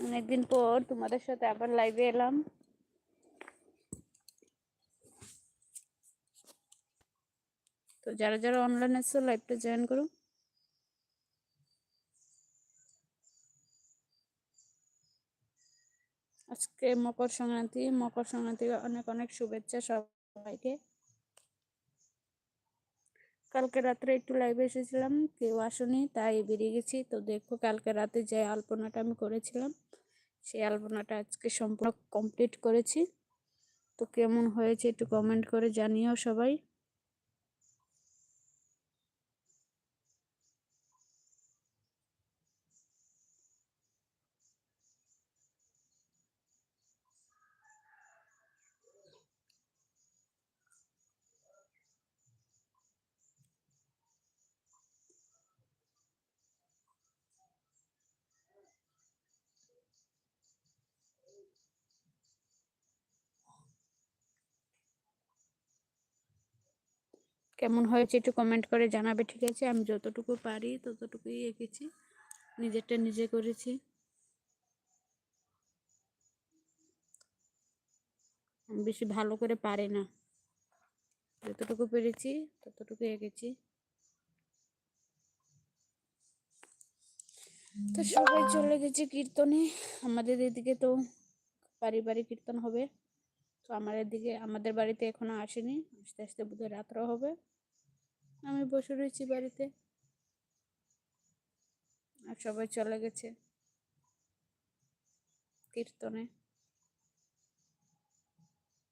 অনেকদিন পর তোমাদের সাথে আবার লাইভে এলাম। তো যারা যারা অনলাইন আছো লাইভটা জয়েন করো। আজকে মকর সংক্রান্তি মকর সংক্রান্তি অনেক অনেক শুভেচ্ছা সবাইকে। কালকে রাত্রে একটু লাইভে এসেছিলাম, কেউ আসেনি, তাই বেরিয়ে গেছি। তো দেখো, কালকে রাতে যে আলপনাটা আমি করেছিলাম সেই আলপনাটা আজকে সম্পূর্ণ কমপ্লিট করেছি। তো কেমন হয়েছে একটু কমেন্ট করে জানিও সবাই। কেমন হয়েছে একটু কমেন্ট করে জানাবে, ঠিক আছে? আমি যতটুকু পারি ততটুকুই এঁকেছি, নিজেরটা নিজে করেছি। বেশি ভালো করে পারি না। যতটুকু পেরেছি ততটুকু এঁকেছি। তো সবাই চলে গেছে কীর্তনে। আমাদের এদিকে তো পারিবারিক কীর্তন হবে। তো আমার এদিকে, আমাদের বাড়িতে এখনও আসেনি। আস্তে আস্তে বোধহয় রাত্র হবে। আমি বসে রয়েছি বাড়িতে। আর সবাই চলে গেছে কীর্তনে।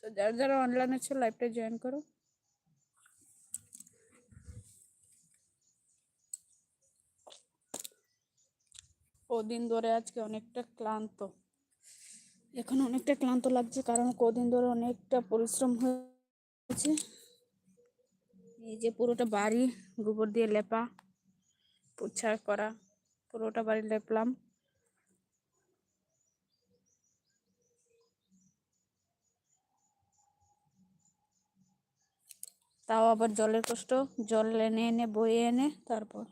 তো যারা যারা অনলাইন আছে লাইভটা জয়েন করো। কদিন ধরে আজকে অনেকটা ক্লান্ত। এখন অনেকটা ক্লান্ত লাগছে, কারণ কদিন ধরে অনেকটা পরিশ্রম হয়েছে। এই যে পুরোটা বাড়ি গোবর দিয়ে লেপা পোছা করা, পুরোটা বাড়ি লেপলাম। তাও আবার জলের কষ্ট, জল এনে এনে বয়ে এনে তারপর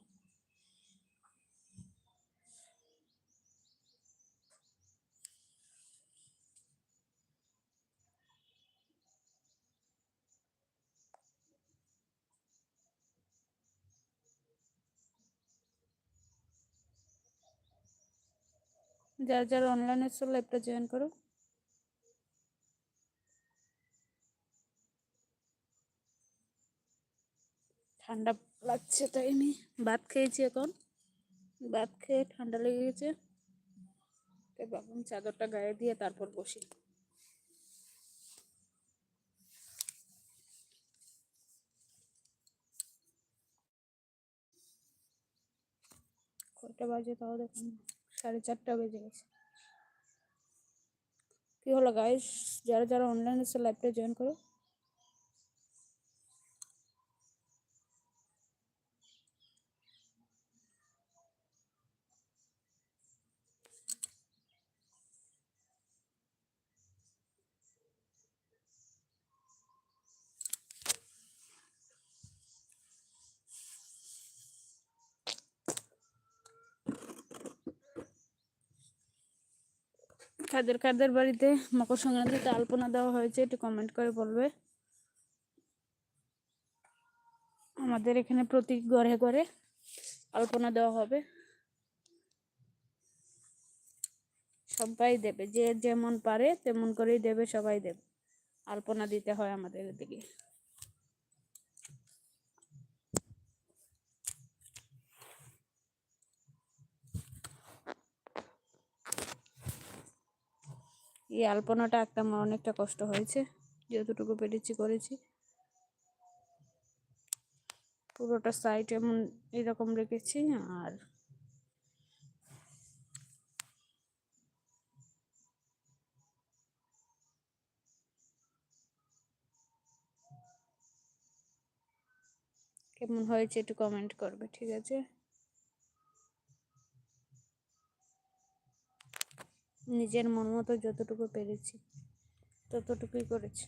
যারা, যার অনলাইনে এসছো লাইভটা জয়েন করো। ঠান্ডা লাগছে তাই আমি ভাত খেয়েছি এখন। ভাত খেয়ে ঠান্ডা লেগে গেছে। ভাবলাম চাদরটা গায়ে দিয়ে তারপর বসি। কয়টা বাজে তাও দেখুন সাড়ে চারটা বেজে গেছে। কি হলো গাইস যারা যারা অনলাইন আছে লাইভটা জয়েন করো কাদের কাদের বাড়িতে মকর সংক্রান্তিতে আলপনা দেওয়া হয়েছে, একটু কমেন্ট করে বলবে। আমাদের এখানে প্রতি ঘরে ঘরে আলপনা দেওয়া হবে। সবাই দেবে, যে যেমন পারে তেমন করেই দেবে, সবাই দেবে। আলপনা দিতে হয় আমাদের এদিকে। এই আলপনাটা আঁকতে আমার অনেকটা কষ্ট হয়েছে, যতটুকু পেরেছি করেছি। পুরোটা সাইড এমন এরকম রেখেছি আর কেমন হয়েছে একটু কমেন্ট করবে, ঠিক আছে? নিজের মন মতো যতটুকু পেরেছি ততটুকুই করেছি।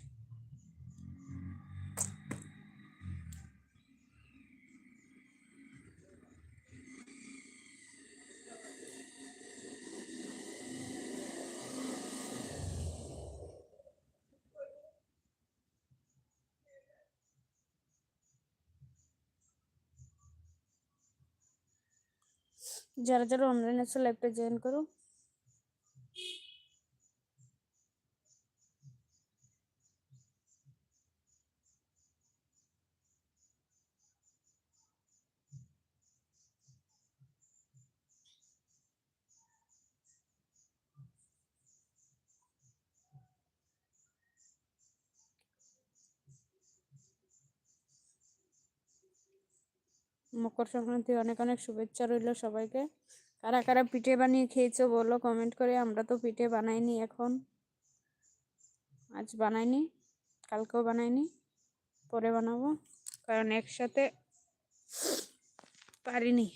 যারা যারা অনলাইন আছে লাইফটা জয়েন করো। মকর সংক্রান্তি অনেক অনেক শুভেচ্ছা রইল সবাইকে। কারা কারা পিঠে বানিয়ে খেয়েছো বলো কমেন্ট করে, আমরা তো পিঠে বানাইনি এখন। আজ বানাইনি, কালকেও বানাইনি, পরে বানাবো, কারণ একসাথে পারিনি।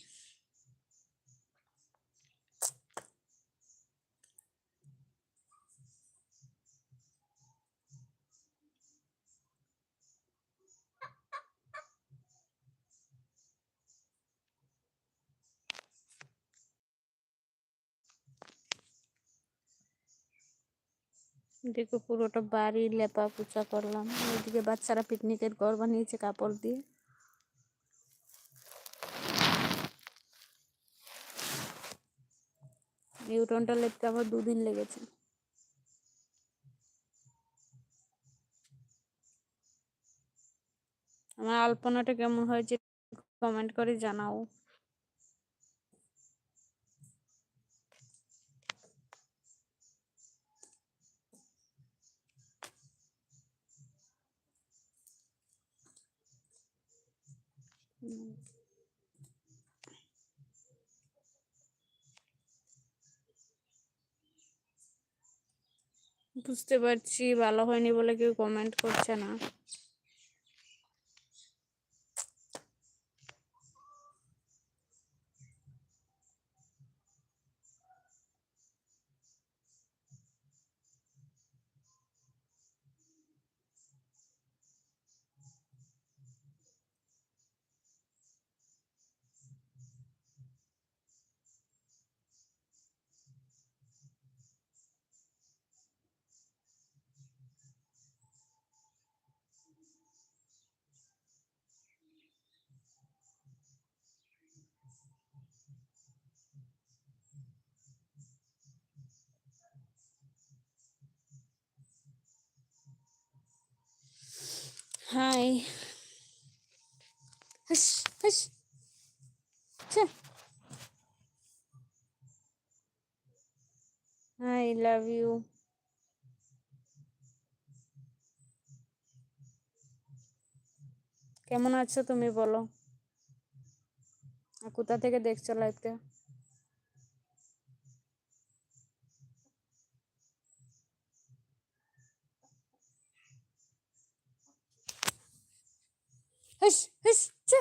দেখো পুরোটা বাড়ি লেপা পোচা করলাম। ওইদিকে বাচ্চারা পিকনিকের ঘর বানিয়েছে কাপড় দিয়ে। এই উঠোনটা লেপতে আমার দুদিন লেগেছে। আমার আলপনাটা কেমন হয়েছে কমেন্ট করে জানাও। বুঝতে পারছি ভালো হয়নি বলে কেউ কমেন্ট করছে না। হাই হাস হাস হাই লাভ ইউ কেমন আছো তুমি বলো? কোথা থেকে দেখছ লাইভটা হাস হাস চা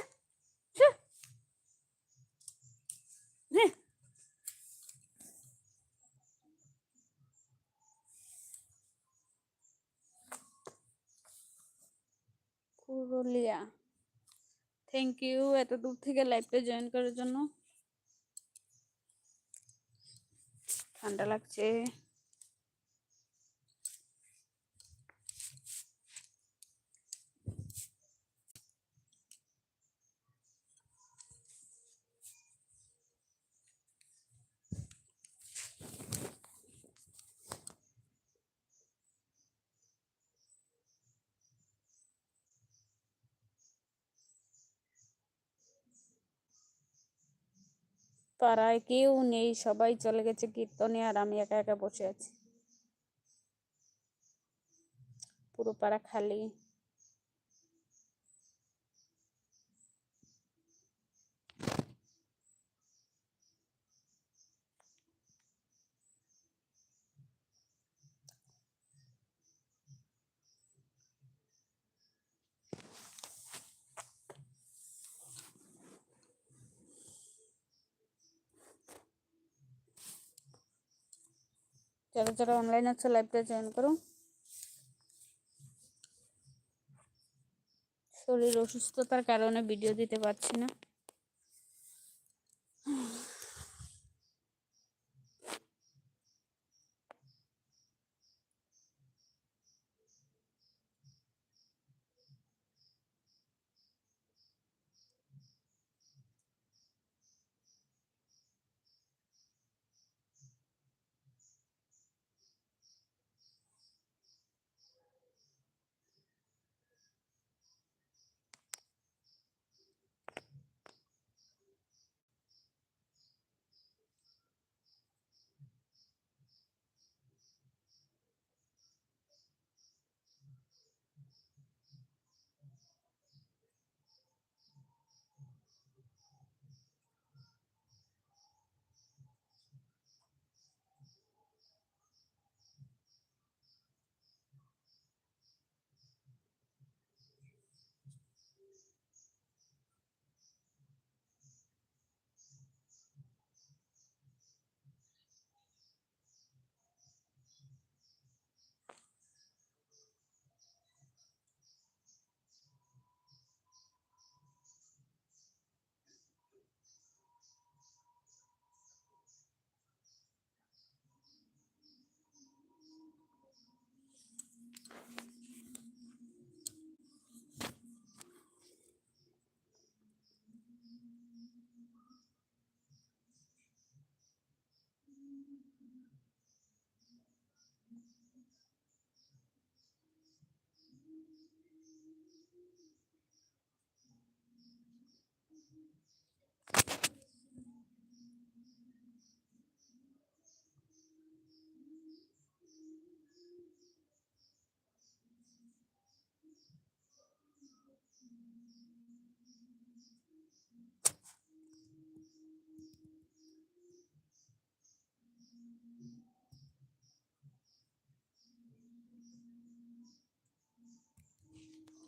পুরুলিয়া থ্যাংক ইউ এত দূর থেকে লাইভটা জয়েন করার জন্য। ঠান্ডা লাগছে। পাড়ায় কেউ নেই, সবাই চলে গেছে কীর্তনে আর আমি একা একা বসে আছি। পুরো পাড়া খালি। যারা যারা অনলাইন আছে লাইভটা জয়েন করো। শরীর অসুস্থতার কারণে ভিডিও দিতে পারছি না।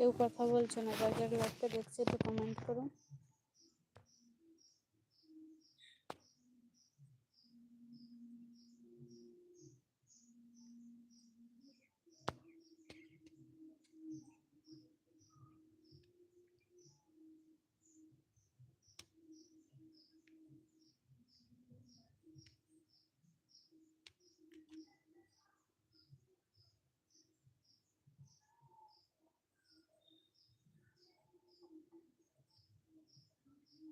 কেউ কথা বলছে না যার লাইভটা দেখছে একটু কমেন্ট করুন।